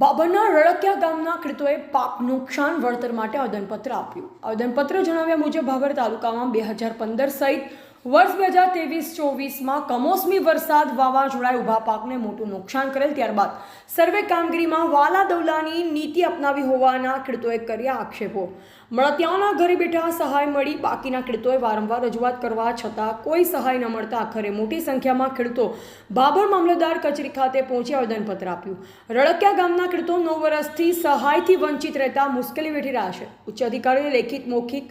બાબરના રળકિયા ગામના ખેડૂતોએ પાક નુકસાન વળતર માટે આવેદનપત્ર આપ્યું. આવેદનપત્ર જણાવ્યા મુજબ ભાભર તાલુકામાં બે હજાર પંદર સહિત વર્ષ બે હજાર ત્રેવીસ ચોવીસમાં કમોસમી વરસાદ વાવાઝોડાએ ઊભા પાકને મોટું નુકસાન કરેલ. ત્યારબાદ સર્વે કામગીરીમાં વાલા દવલાની નીતિ અપનાવી હોવાના ખેડૂતોએ કર્યા આક્ષેપો. મળતિયાઓના ઘરે બેઠા સહાય મળી, બાકીના ખેડૂતોએ વારંવાર રજૂઆત કરવા છતાં કોઈ સહાય ન મળતા આખરે મોટી સંખ્યામાં ખેડૂતો બાબર મામલતદાર કચેરી ખાતે પહોંચી આવેદનપત્ર આપ્યું. રળકિયા ગામના ખેડૂતો નવ વર્ષથી સહાયથી વંચિત રહેતા મુશ્કેલી વેઠી રહ્યા છે. ઉચ્ચ અધિકારીઓને લેખિત, મૌખિક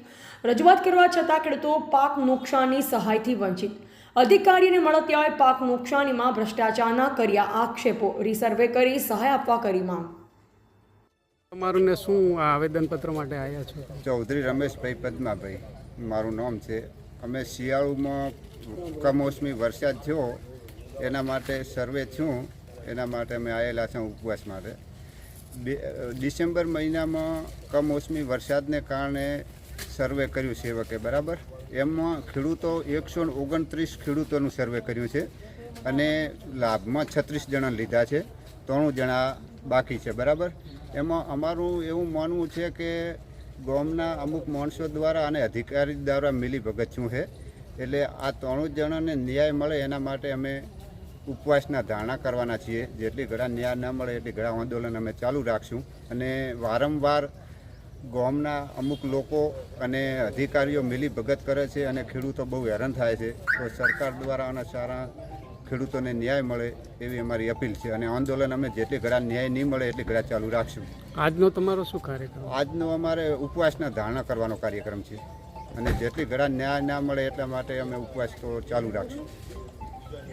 રજૂઆત કરવા છતાં ખેડૂતો પાક નુકસાનની સહાયથી વંચિત. અધિકારીને મળતિયાઓએ પાક નુકસાનીમાં ભ્રષ્ટાચારના કર્યા આક્ષેપો. રિસર્વે કરી સહાય આપવા કરી માંગ. તમારું ને શું આ આવેદનપત્ર માટે આવ્યા છો? ચૌધરી રમેશભાઈ પદ્માભાઈ. મારું નામ છે. અમે શિયાળુમાં કમોસમી વરસાદ થયો. એના માટે સર્વે થયું એના માટે અમે આવેલા છે ઉપવાસ માટે. ડિસેમ્બર મહિનામાં કમોસમી વરસાદને કારણે સર્વે કર્યું સેવકે, બરાબર? એમાં ખેડૂતો એકસો ઓગણત્રીસ ખેડૂતોનું સર્વે કર્યું છે અને લાભમાં છત્રીસ જણા લીધા છે, ત્રણું જણા બાકી છે, બરાબર? એમાં અમારું એવું માનવું છે કે ગામના અમુક માણસો દ્વારા અને અધિકારી દ્વારા મિલી ભગતશું છે? એટલે આ ત્રણું જણાને ન્યાય મળે એના માટે અમે ઉપવાસના ધારણા કરવાના છીએ. જેટલી ઘણા ન્યાય ન મળે એટલી ઘણા આંદોલન અમે ચાલુ રાખશું. અને વારંવાર ગામના અમુક લોકો અને અધિકારીઓ મિલી ભગત કરે છે અને ખેડૂતો બહુ હેરાન થાય છે. તો સરકાર દ્વારા અને સારા ખેડૂતોને ન્યાય મળે એવી અમારી અપીલ છે અને આંદોલન અમે જેટલી ઘડા ન્યાય નહીં મળે એટલી ઘડા ચાલુ રાખશું. આજનો તમારો શું કાર્યક્રમ? આજનો અમારે ઉપવાસના ધારણા કરવાનો કાર્યક્રમ છે અને જેટલી ઘડા ન્યાય ના મળે એટલા માટે અમે ઉપવાસ તો ચાલુ રાખશું.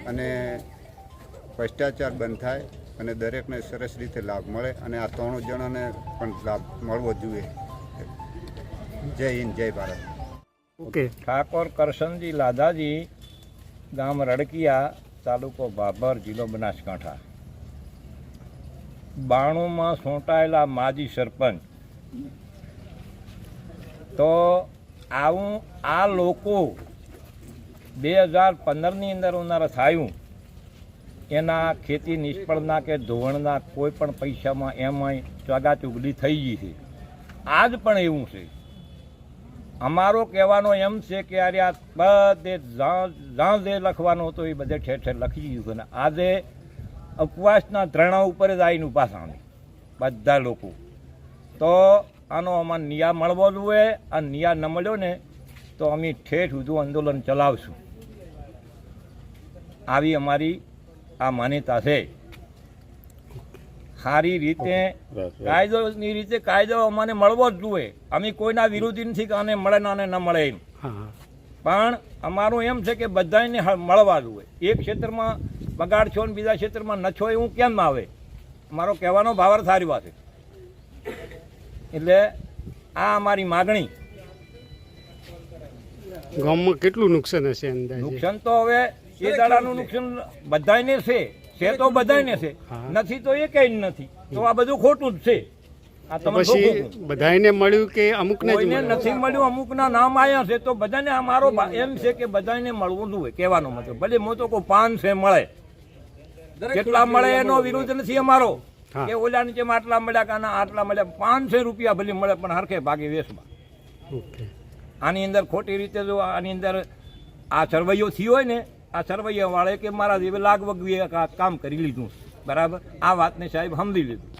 અને ભ્રષ્ટાચાર બંધ થાય અને દરેકને સરસ રીતે લાભ મળે અને આ ત્રણ જણાને પણ લાભ મળવો જોઈએ. જય હિન્દ જય ભારત. ઓકે. ઠાકોર કરશનજી લાધાજી ગામ રડકિયા તાલુકો ભાભર જિલ્લો બનાસકાંઠા. બાણુંમાં સોંટાયેલા માજી સરપંચ. તો આવું આ લોકો બે હજાર પંદરની અંદર ઉનાળા થયું. એના ખેતી નિષ્ફળના કે ધોવણના કોઈ પણ પૈસામાં એમાંય ચોગા ચુગલી થઈ ગઈ છે. આજ પણ એવું છે. અમારો કહેવાનો એમ છે કે અરે આ બધે જ્યાં જે લખવાનું હતું એ બધે ઠેર ઠેર લખી ગયું અને આજે ઉપવાસના ધરણા ઉપર જ આવીને ઊભા બધા લોકો. તો આનો અમારે નિયા મળવો જોઈએ, આ નિયા ન મળ્યો ને તો અમે ઠેઠ સુધી આંદોલન ચલાવશું. આવી અમારી આ માન્યતા છે. સારી રીતે કાયદોની રીતે કાયદો અમને મળવો જ જોઈએ. અમે કોઈના વિરોધી નથી કે આને મળે ને ન મળે એમ. પણ અમારું એમ છે કે બધાને મળવા જોઈએ. એક ક્ષેત્રમાં બગાડ છો ને બીજા ક્ષેત્રમાં ન છો એવું કેમ આવે? મારો કહેવાનો ભાવર સારી વાત છે. એટલે આ અમારી માગણી. ગામમાં કેટલું નુકસાન હશે અંદાજે? નુકસાન તો હવે એ દાડાનું નુકસાન બધાને છે. છે તો બધાને છે. નથી તો એ કઈ નથી. તો આ બધું ખોટું જ છે. પછી બધાને મળ્યું કે અમુકને નથી મળ્યું અમુકના નામ આવ્યા છે તો બધાને આ મારો એમ છે કે બધાને મળવું જોઈએ કહેવાનો મતલબ. ભલે હું તો કોઈ પાન છે મળે. કેટલા મળે એનો વિરોધ નથી અમારો. કે ઓલા નીચે આટલા મળ્યા કે આના આટલા મળ્યા. પાંચસો રૂપિયા ભલે મળે પણ હરખે ભાગે વેસમાં ઓકે. આની અંદર ખોટી રીતે જો આની અંદર આ સરવૈયો થયો હોય ને, આ સરવૈયાવાળે કે મારા જેવી લાગવગ કામ કરી લીધું. બરાબર? આ વાતને સાહેબ સમજી લીધું.